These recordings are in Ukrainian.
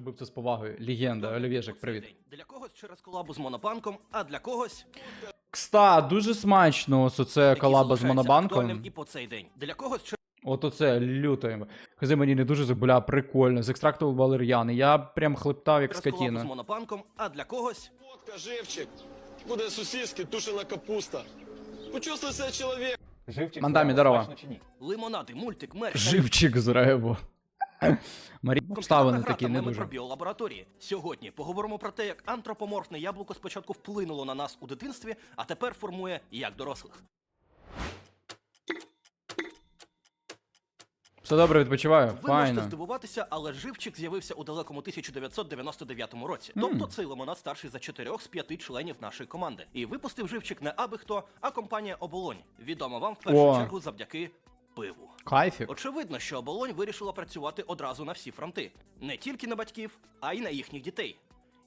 зробив це з повагою. Легенда, Олівєжик, привіт. Для когось через колабу з монобанком, а для когось Кста, дуже смачно, ось оце колаба з монобанком. і по цей день. Для когось через От оце люто. Хази мені не дуже забуля, прикольно. З екстракту валер'яни. Я прям хлептав як колабу з скотіна. монобанком, а для когось Водка, живчик, буде сосиски, тушена капуста. Почувствуй себе чоловік. Живчик Мандамі, здорово. лимонади, мультик, мерч. Живчик з ребу. Марі обставини такі не дуже. про біолабораторії. Сьогодні поговоримо про те, як антропоморфне яблуко спочатку вплинуло на нас у дитинстві, а тепер формує як дорослих. Все добре, відпочиваю. Ви можете Файно. здивуватися, але живчик з'явився у далекому 1999 році. Тобто цей лимонад старший за чотирьох з п'яти членів нашої команди. І випустив живчик не аби хто, а компанія Оболонь. Відома вам в першу О. чергу завдяки пиву. Кайфік. Очевидно, що оболонь вирішила працювати одразу на всі фронти, не тільки на батьків, а й на їхніх дітей.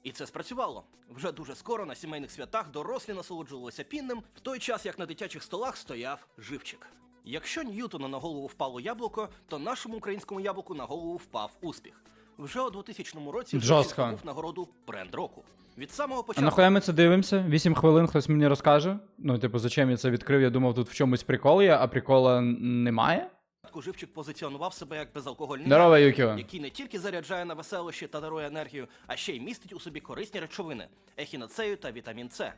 І це спрацювало. Вже дуже скоро на сімейних святах дорослі насолоджувалися пінним, в той час як на дитячих столах стояв живчик. Якщо Ньютону на голову впало яблуко, то нашому українському яблуку на голову впав успіх. Вже у 2000 році. Живчик здобув нагороду бренд року. Від самого А початку нахуя ми це дивимося? 8 хвилин хтось мені розкаже. Ну, типу, зачем я це відкрив? Я думав, тут в чомусь прикол є, а прикола немає. живчик позиціонував себе як безалкогольний Здорово, Юкіо. який не тільки заряджає на веселощі та дарує енергію, а ще й містить у собі корисні речовини ехіноцею та вітамін С.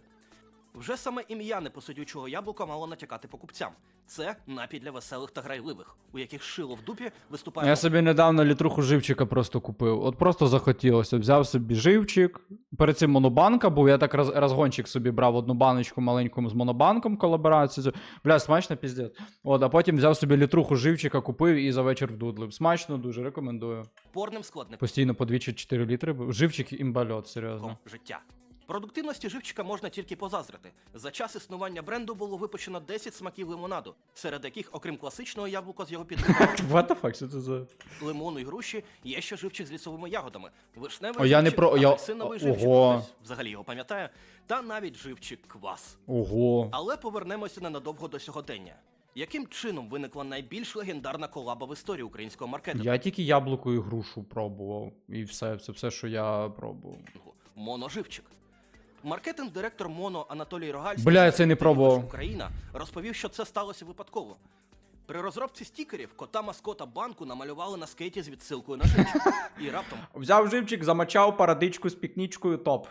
Вже саме ім'я непосидючого яблука мало натякати покупцям. Це напій для веселих та грайливих, у яких шило в дупі виступає Я собі недавно літруху живчика просто купив. От просто захотілося. Взяв собі живчик. Перед цим монобанка був. Я так роз, розгончик собі брав одну баночку маленьку з монобанком колаборацію. Бля, смачно піздець. От, а потім взяв собі літруху живчика, купив і за вечір вдудлив. Смачно, дуже рекомендую. порним складником Постійно по 2-4 літри. Живчик імбальот, серйозно. життя. Продуктивності живчика можна тільки позазрити. За час існування бренду було випущено 10 смаків лимонаду, серед яких, окрім класичного яблука з його What the fuck, що це за. лимону і груші, є ще живчик з лісовими ягодами. Вишневий О, я не живчик, про- я- апельсиновий живчик, Ого. хтось взагалі його пам'ятає, та навіть живчик квас. Ого. Але повернемося ненадовго до сьогодення. Яким чином виникла найбільш легендарна колаба в історії українського маркетингу? Я тільки яблуко і грушу пробував. І все, це все, що я пробував. Моноживчик. Маркетинг-директор Моно Анатолій Рогальський Бля, я це не пробував». Україна розповів, що це сталося випадково. При розробці стікерів кота маскота банку намалювали на скейті з відсилкою на живчик. І раптом Взяв живчик, замочав парадичку з пікнічкою, топ.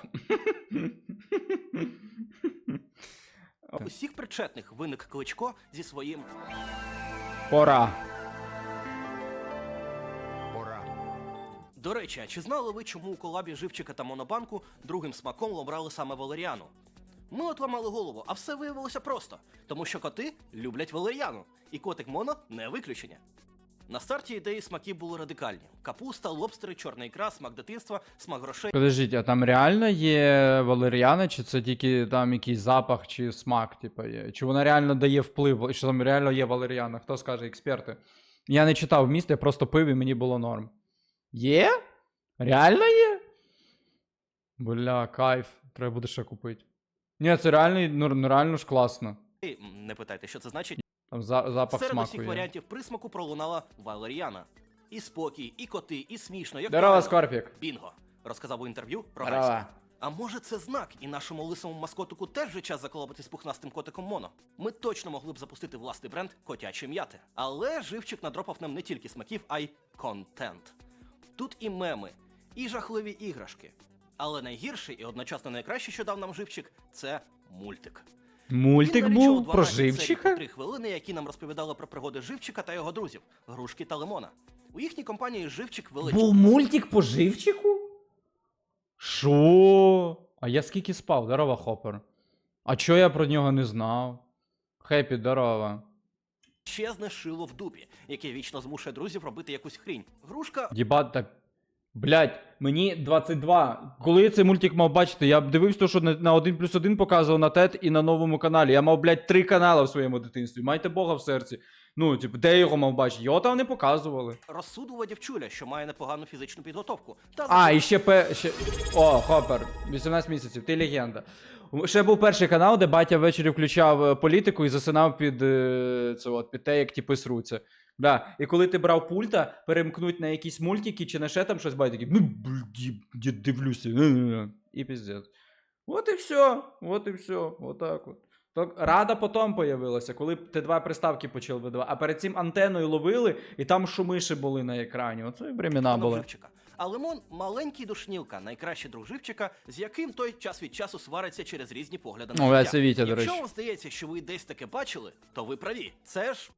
у всіх причетних виник кличко зі своїм Пора. До речі, а чи знали ви, чому у колабі живчика та монобанку другим смаком обрали саме валеріану? Ми от ламали голову, а все виявилося просто, тому що коти люблять валеріану, і котик моно не виключення. На старті ідеї смаків були радикальні: капуста, лобстери, чорна ікра, смак дитинства, смак грошей. Подождіть, а там реально є валеріана, чи це тільки там якийсь запах чи смак, типу, є? Чи вона реально дає вплив, що там реально є валеріана? Хто скаже, експерти? Я не читав вміст, я просто пив і мені було норм. Є? Реально є? Бля, кайф. Треба буде ще купити. Ні, це реально, ну, ну, реально ж класно. Не питайте, що це значить. Там за, запах Серед смаку усіх є. варіантів присмаку пролунала валеріана. І спокій, і коти, і смішно, як Здорово, правильно. Скорпік. Бінго! Розказав у інтерв'ю Рогальський. Здорово. А може це знак, і нашому лисому маскотику теж вже час заколопати з пухнастим котиком Моно. Ми точно могли б запустити власний бренд котячі м'яти. Але живчик надропав нам не тільки смаків, а й контент. Тут і меми, і жахливі іграшки. Але найгірший і одночасно найкраще, що дав нам живчик, це мультик. Мультик був про 12 серій по живчика? Три хвилини, які нам розповідали про пригоди живчика та його друзів грушки та лимона. У їхній компанії живчик величезний. Був мультик по живчику? Шо? А я скільки спав? Здорово, Хопер. А чо я про нього не знав? Хеппі, здорово. Щезне шило в дупі, яке вічно змушує друзів робити якусь хрінь. Грушка Єбать так. Блять, мені 22. Коли я цей мультик мав бачити, я б дивився, то, що на, на 1 плюс 1 показував на ТЕТ і на новому каналі. Я мав, блять, три канали в своєму дитинстві. Майте Бога в серці. Ну, типу, де його мав бачити? Його там не показували. розсудова дівчуля, що має непогану фізичну підготовку. Та А, і ще пе. Ще... О, Хопер, 18 місяців, ти легенда. Ще був перший канал, де батя ввечері включав е, політику і засинав під е, це от, під те, як типи сруться. Да. І коли ти брав пульта, перемкнуть на якісь мультики чи на ще там щось, батя такий, ну дивлюся. І піздець. От і все, от і все, отак от. Так, рада потім появилася, коли ти два приставки почали видавати. А перед цим антеною ловили, і там шумиші були на екрані. Оце времена Воно були. А лимон маленький душнілка, найкращий друг живчика, з яким той час від часу свариться через різні погляди на О, життя. це Вітя, до Якщо вам здається, що ви десь таке бачили, то ви праві. Це ж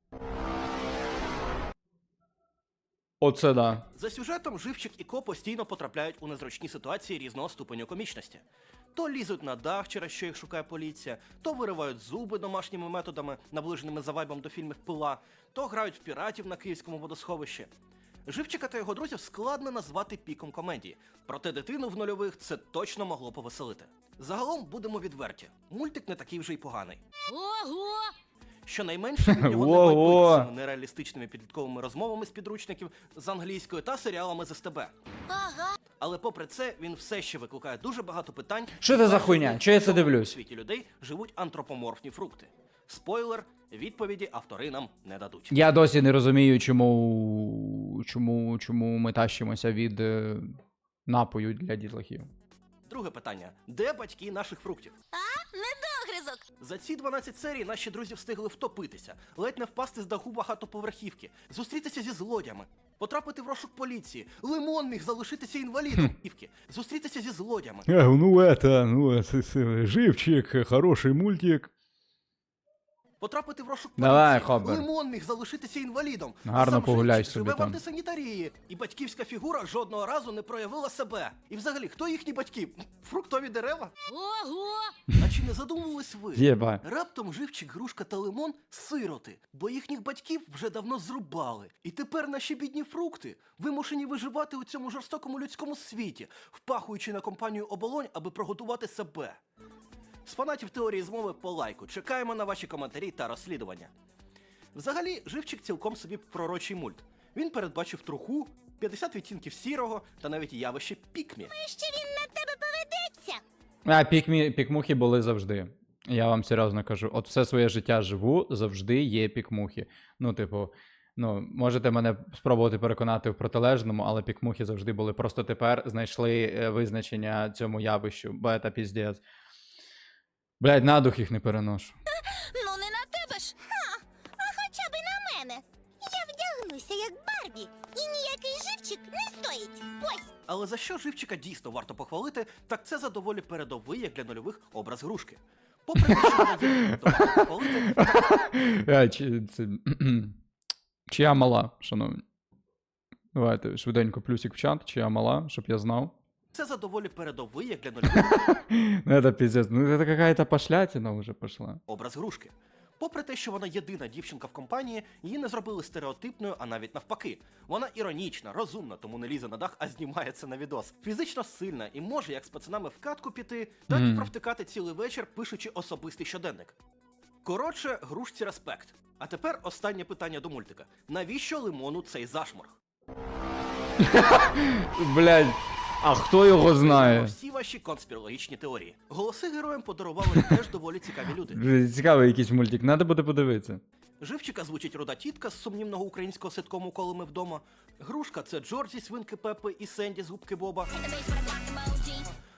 Оце да. за сюжетом живчик і ко постійно потрапляють у незручні ситуації різного ступеню комічності. То лізуть на дах, через що їх шукає поліція, то виривають зуби домашніми методами, наближеними за вайбом до фільмів пила, то грають в піратів на київському водосховищі. Живчика та його друзів складно назвати піком комедії, проте дитину в нульових це точно могло повеселити. Загалом будемо відверті, мультик не такий вже й поганий. Ого! Щонайменше від нього не Ого! цими нереалістичними підлітковими розмовами з підручників з англійської та серіалами з СТБ. Ага. Але попри це, він все ще викликає дуже багато питань. Що це за хуйня? Чого я це дивлюсь? У світі людей живуть антропоморфні фрукти. Спойлер, відповіді автори нам не дадуть. Я досі не розумію, чому, чому, чому ми тащимося від е, напою для дітлахів. Друге питання: де батьки наших фруктів? А? Недогризок! За ці 12 серій наші друзі встигли втопитися, ледь не впасти з даху багатоповерхівки, зустрітися зі злодями, потрапити в розшук поліції. Лимон міг залишитися інвалідом. Зустрітися зі злодями. Ну, это, ну, живчик, хороший мультик. Потрапити в розшук Давай, поліції. Лимон міг залишитися інвалідом. Гарно Сам погуляй собі живе в там. антисанітарії. І батьківська фігура жодного разу не проявила себе. І взагалі, хто їхні батьки? Фруктові дерева? Ого! А чи не задумувались ви? Єба. Раптом живчик, грушка та лимон сироти, бо їхніх батьків вже давно зрубали. І тепер наші бідні фрукти вимушені виживати у цьому жорстокому людському світі, впахуючи на компанію оболонь, аби прогодувати себе. З фанатів теорії змови по лайку чекаємо на ваші коментарі та розслідування. Взагалі, живчик цілком собі пророчий мульт. Він передбачив труху, 50 відтінків сірого та навіть явище пікмі. Що він на тебе поведеться? А, пікмі, пікмухи були завжди. Я вам серйозно кажу, от все своє життя живу, завжди є пікмухи. Ну, типу, ну, можете мене спробувати переконати в протилежному, але пікмухи завжди були. Просто тепер знайшли е, визначення цьому явищу, бо це піздець. Блять, на дух їх не переношу. Ну не на тебе ж. Ха, а хоча б на мене. Я вдягнуся як Барбі, і ніякий живчик не стоїть. Ось. Але за що живчика дійсно варто похвалити, так це за доволі передовий, як для нульових, образ грушки. Попри те, що вона варто похвалити, А, чи, це... Чия мала, шановні? Давайте швиденько плюсик в чат, чия мала, щоб я знав. Це за доволі передовий, як для нульових, Ну, это пиздец. Ну, это какая-то пошлятина уже пошла. образ грушки. Попри те, що вона єдина дівчинка в компанії, її не зробили стереотипною, а навіть навпаки. Вона іронічна, розумна, тому не лізе на дах, а знімає це на відос. Фізично сильна і може як з пацанами в катку піти, так і Мгм. провтикати цілий вечір, пишучи особистий щоденник. Коротше, грушці респект. А тепер останнє питання до мультика: навіщо лимону цей зашморг? Блядь, а хто його знає? Всі ваші конспірологічні теорії. Голоси героям подарували теж доволі цікаві люди. Цікавий якийсь мультик, надо буде подивитися. Живчика звучить руда тітка з сумнівного українського ситкому «Коли ми вдома. Грушка це Джордж зі свинки Пепи і Сенді з губки Боба.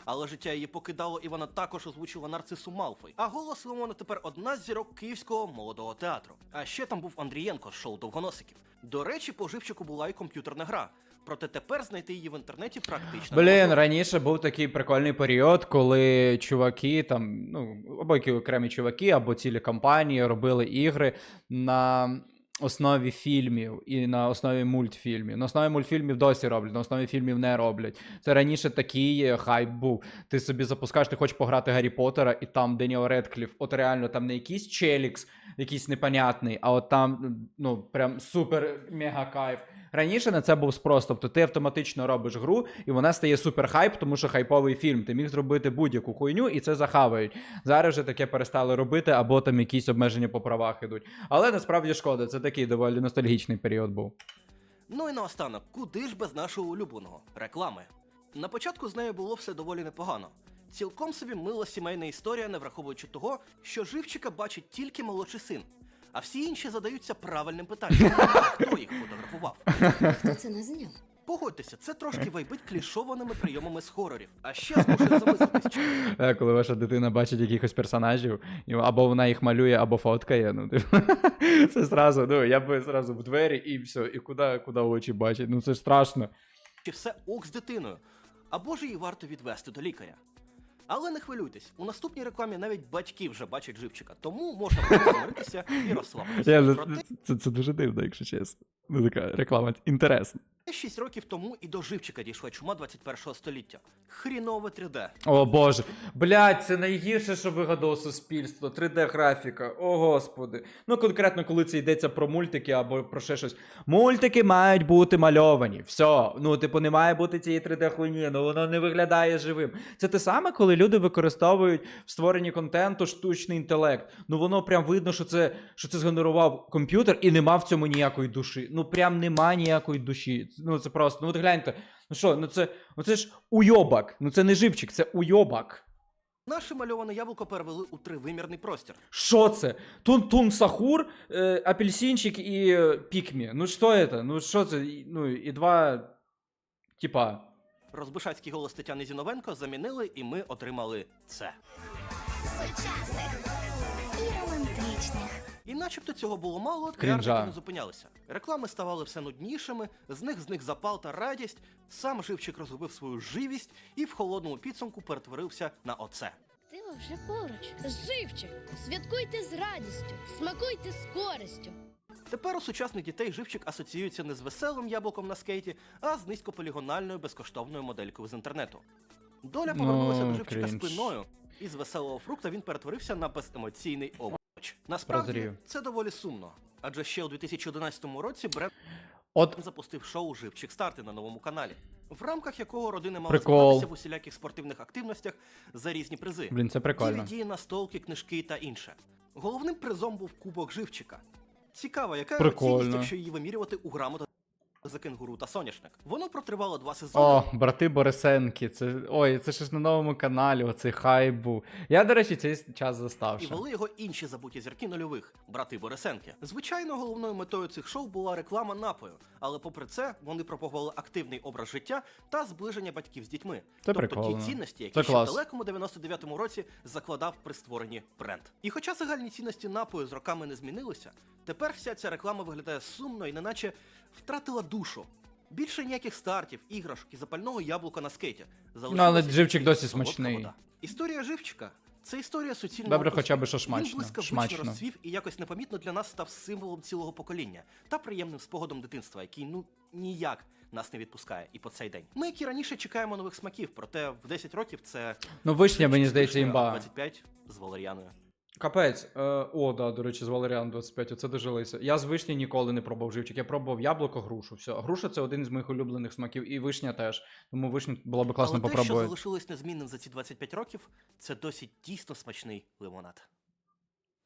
Але життя її покидало, і вона також озвучила нарцису Малфой. А голос Лимона тепер одна з зірок київського молодого театру. А ще там був Андрієнко з шоу довгоносиків. До речі, по живчику була і комп'ютерна гра. Проте тепер знайти її в інтернеті практично. Блін, раніше був такий прикольний період, коли чуваки там, ну, або які окремі чуваки, або цілі компанії робили ігри на основі фільмів і на основі мультфільмів. На основі мультфільмів досі роблять, на основі фільмів не роблять. Це раніше такий хайп був. Ти собі запускаєш, ти хочеш пограти Гаррі Поттера, і там Деніел Редкліф, от реально там не якийсь челікс, якийсь непонятний, а от там ну прям супер мега кайф. Раніше на це був спрос, тобто ти автоматично робиш гру, і вона стає супер хайп, тому що хайповий фільм. Ти міг зробити будь-яку хуйню, і це захавають. Зараз вже таке перестали робити, або там якісь обмеження по правах ідуть. Але насправді шкода, це такий доволі ностальгічний період був. Ну і наостанок, куди ж без нашого улюбленого реклами? На початку з нею було все доволі непогано. Цілком собі мила сімейна історія, не враховуючи того, що живчика бачить тільки молодший син. А всі інші задаються правильним питанням: хто їх фотографував? Хто це не зняв? Погодьтеся, це трошки вайбить клішованими прийомами з хорорів. А ще змушує замислитись, чи Е, Коли ваша дитина бачить якихось персонажів, і або вона їх малює, або фоткає. Ну, типу, це зразу, ну, я би зразу в двері і все, і куди, куди очі бачать. Ну це ж страшно. чи все ок з дитиною, або ж її варто відвести до лікаря. Але не хвилюйтесь, у наступній рекламі навіть батьки вже бачать живчика, тому можна просто змиритися і розслабитися. Це, це, це дуже дивно, якщо чесно. Ну, така реклама інтересна. 6 років тому і до живчика дійшла чума 21 століття. Хрінове 3D. О боже. Блять, це найгірше, що вигадало суспільство. 3D-графіка. О господи. Ну, конкретно, коли це йдеться про мультики або про ще щось. Мультики мають бути мальовані. Все. Ну, типу, не має бути цієї 3D-хуйні, ну воно не виглядає живим. Це те саме, коли люди використовують в створенні контенту штучний інтелект. Ну воно прям видно, що це, що це згенерував комп'ютер і нема в цьому ніякої душі. Ну прям нема ніякої душі. Ну це просто, ну от гляньте. Ну що, ну це, ну це ж уйобак. Ну це не живчик, це уйобак. Наше мальоване яблуко перевели у тривимірний простір. Що це? Тун Тун Сахур, е, апельсинчик і е, пікмі. Ну що це? Ну що це? І- Ну і два. Типа. Розбишацький голос Тетяни Зіновенко замінили, і ми отримали це. Сучасних і романтичних. І начебто цього було мало, піарники не зупинялися. Реклами ставали все нуднішими, з них зник запал та радість. Сам живчик розгубив свою живість і в холодному підсумку перетворився на оце. Диво вже поруч. Живчик! Святкуйте з радістю, смакуйте з користю. Тепер у сучасних дітей живчик асоціюється не з веселим яблуком на скейті, а з низькополігональною безкоштовною моделькою з інтернету. Доля повернулася Ну, до живчика крінж. спиною, і з веселого фрукта він перетворився на беземоційний овоч. Насправді Прозрів. це доволі сумно. Адже ще у 2011 році бренд От запустив шоу Живчик старти на новому каналі, в рамках якого родини мали Прикол. змагатися в усіляких спортивних активностях за різні призи. блін, це прикольно. DVD, настолки, книжки та інше. Головним призом був кубок живчика. Цікаво, яка Прикольно. цінність, якщо її вимірювати у грамотах за кенгуру та соняшник. Воно протривало два сезони. О, брати Борисенки. Це. Ой, це ж на новому каналі, оцей хайп був. Я, до речі, цей час застав. ще. вели його інші забуті зірки нульових брати Борисенки. Звичайно, головною метою цих шоу була реклама напою, але попри це вони пропагували активний образ життя та зближення батьків з дітьми. Це тобто прикольно. ті цінності, які Це ще в далекому 99-му році закладав при створенні бренд. І хоча загальні цінності напою з роками не змінилися, тепер вся ця реклама виглядає сумно і неначе втратила душу. Більше ніяких стартів, іграшок і запального яблука на скейті. Ну, але живчик досі солодка смачний. вода. Історія живчика це історія суцільного Добре, хоча б що шмачно, Він блискавично шмачно. розцвів і якось непомітно для нас став символом цілого покоління та приємним спогадом дитинства, який ну ніяк нас не відпускає і по цей день. Ми, як і раніше, чекаємо нових смаків, проте в 10 років це Ну, вишня, мені здається, імба. в 25 з валеріаною. Капець. Е, о, да, до речі, з Валеріан 25, оце дожилися. Я з вишні ніколи не пробував живчик. Я пробував яблуко, грушу. Все. Груша це один з моїх улюблених смаків, і вишня теж. Тому вишню було б класно Але те, що попробувати. залишилось незмінним за ці 25 років, це досить дійсно смачний лимонад.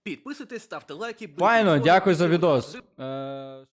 Підписуйтесь, ставте лайки. беріть Файно, дякую за відос. Е,